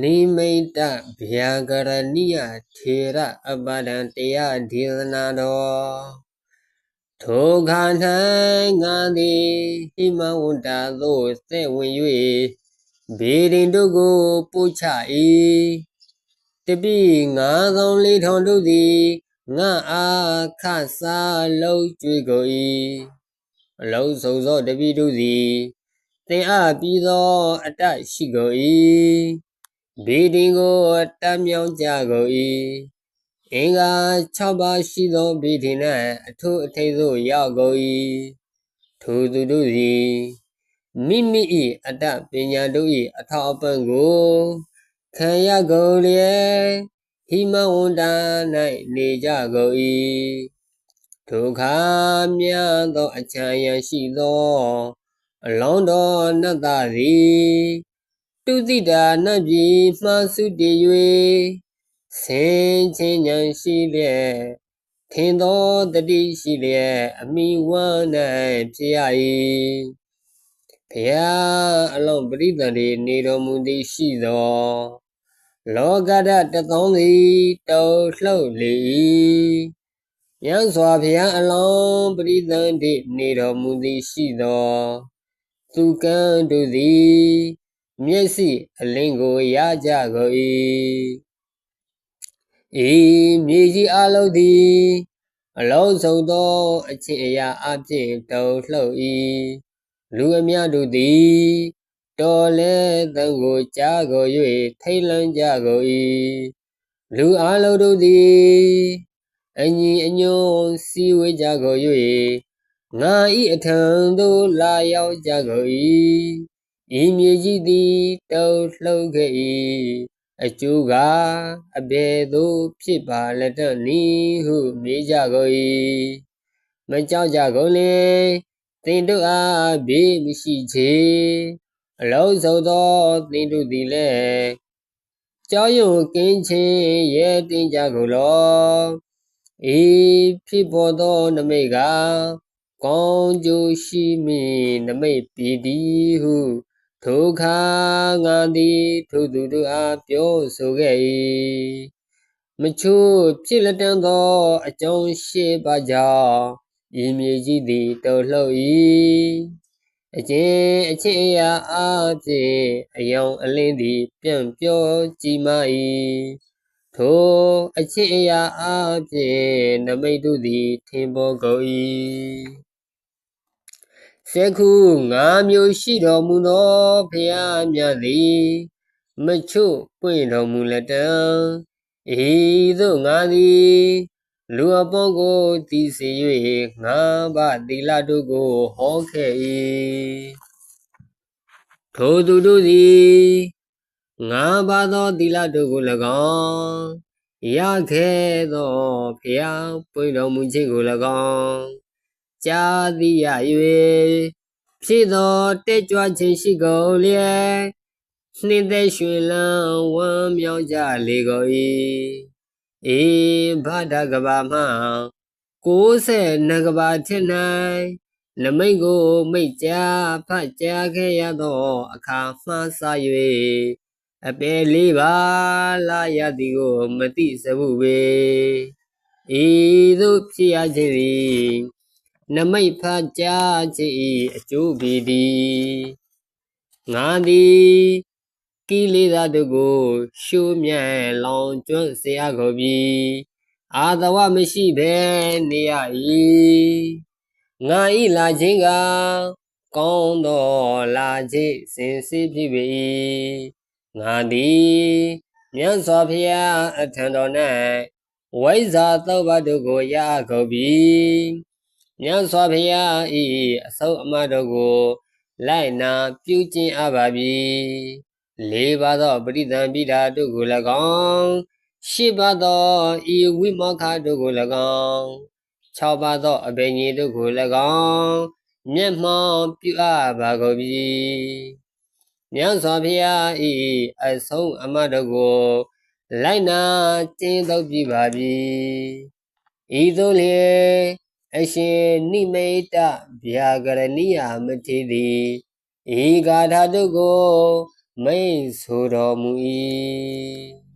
နိမိတ်တဗျာကရဏိယထေရအပဒံတရားဒေသနာတော်ထိုခါ၌ငါသည်ဟိမဝန္တာသို့သက်ဝင်၍ဘေရင်တို့ကိုပို့ချ၏တပိငါးသောလေးထောင်တို့သည်ငါအားခစားလုံးကြွေကို၏အလုံးစုံသောတပိတို့သည်သင်အားပြီးသောအတ္တရှိကို၏ ဘေဒင်ကိုတမ်းမြောင်းကြကို၏အင်္ဂါ6ပါးရှိသောဘေဒင်၌အထုအထိတ်သို့ရောက်ကို၏ထိုသူတို့သည်မိမိ၏အတ္တပညာတို့၏အထောက်အပံ့ကိုခံရကုန်လျက်ဟိမဝန္တာ၌နေကြကုန်၏ဒုက္ခမြတ်သောအချမ်းရရှိသော အလောင်းတော်နတ်သားသည် တုတိတာနတ်ပြည်မှစုတည်၍ဆင်ချင်းဉာဏ်ရှိလျက်ထင်သောတတိရှိလျက်အမိဝမ်း၌ဖြစ်ရ၏ဘုရားအလုံးပရိသတ်တွေနေတော်မူသည်ရှိသောလောကဓာတ်တသောင်းသည်တုံလှုပ်လေ၏မြတ်စွာဘုရားအလုံးပရိသတ်တွေနေတော်မူသည်ရှိသောသူကံတို့သည် မျက်စိအလင်းကိုရကြကုန်၏ဤမြေကြီးအလုံးသည်အလုံးစုံသောအချင်းအရာအဖြစ်တုံလှုပ်၏လူအများတို့သည်တော်လဲတန်ကိုကြားကို၍ထိတ်လန့်ကြကုန်၏လူအလုံးတို့သည်အညီအညွန်စီဝေကြကုန်၍ငါဤအထံသို့လာရောက်ကြကုန်၏ ဤမြေကြီးသည်တုံလှုပ်ခဲ့၏အကျိုးကအဘယ်သို့ဖြစ်ပါလက်တနည်းဟုမေးကြကုန်၏မကြောက်ကြကုန်လေသင်တို့အားဘေးမရှိချေအလုံးစုံသောသင်တို့သည်လည်းကြောက်ရွံ့ကင်းခြင်းရဲတင်ကြကုန်လောဤဖြစ်ပေါ်သောနမိတ်ကကောင်းကျိုးရှိမည်နမိတ်ပြည်သ ည်ဟုထိုခါငါသည်ထိုသူတို့အားပြောဆိုခဲ့၏မချို့ဖြစ်လက်တန်းသော အကြောင်းရှိပါကြောင့်ဤမြေကြီးသည်တော်လှုပ်၏အကျဉ်အချင်းအရာအဖြစ်အယောင်အလင်းသည် ပြန့်ပြောကြည်မာ၏ထိုအချင်းအရာအဖြစ်နမိတ်တို့သည်ထင်ပေါ်ကုန်၏ စက္ခုငါးမျိုးရှိတော်မူသောဖရာမြတ်သည်မချို့ပွင့်တော်မူလက်တံဤသို့ငါသည်လူအပေါင်းကိုတည်စေ၍ငါးပါးသီလတို့ကိုဟောခဲ့၏ထိုသူတို့သည်ငါးပါးသောသီလတို့ကို၎င်းရခဲ့သောဖရာပွင့်တော်မူခြင်းကို၎င်း ကြာသည်ရ၍ဖြစ်သောတက်ကြွခြင်းရှိကုန်လျက်နှင်းသက်ရွှင်လန်းဝမ်းမြောက်ကြလေကုန်၏အေဗဒကဘာမှ60နဂဘာထင်၌နမိတ်ကိုမိတ်ကြားဖတ်ကြားခဲ့ရသောအခါမှစ၍အပေလေးပါလာရသည်ကိုမသိစဘူးပေဤသို့ဖြစ်ရခြင်းသည် နမိတ်ဖတ်ကြားခြင်း၏အကျိုးပေသည်ငါသည်ကိလေသာတို့ကိုရှုမြိုင်လောင်ကျွမ်းစေရကုန်ပြီအာသဝမရှိဘဲနေရ၏ငါဤလာခြင်းကကောင်းသောလာခြင်းစင်စစ်ဖြစ်ပေ၏ငါသည်မြတ်စွာဘုရားအထံတော်၌ဝိဇ္ဇာသောဘတို့ကိုရကုန်ပြီ မြတ်စွာဘုရားဤအဆုံးအမတော်ကိုလိုက်နာပြုကျင့်အပ်ပါပြီလေးပါသောပရိသံပိဓာတို့ကို၎င်းရှစ်ပါသောဤဝိမောခတို့ကို၎င်း၆ပါးသောအဘိညာဉ်တို့ကို၎င်းမျက်မှောင်ပြုအပ်ပါကုန်ပြီမြတ်စွာဘုရားဤအဆုံးအမတော်ကိုလိုက်နာကျင့်သုံးပြပါပြီဤသို့လျေ အရှင်နိမိတဗျာကရဏိယမထေသည်ဤဂါထာတို့ကိုမိတ်ဆိုတော်မူ၏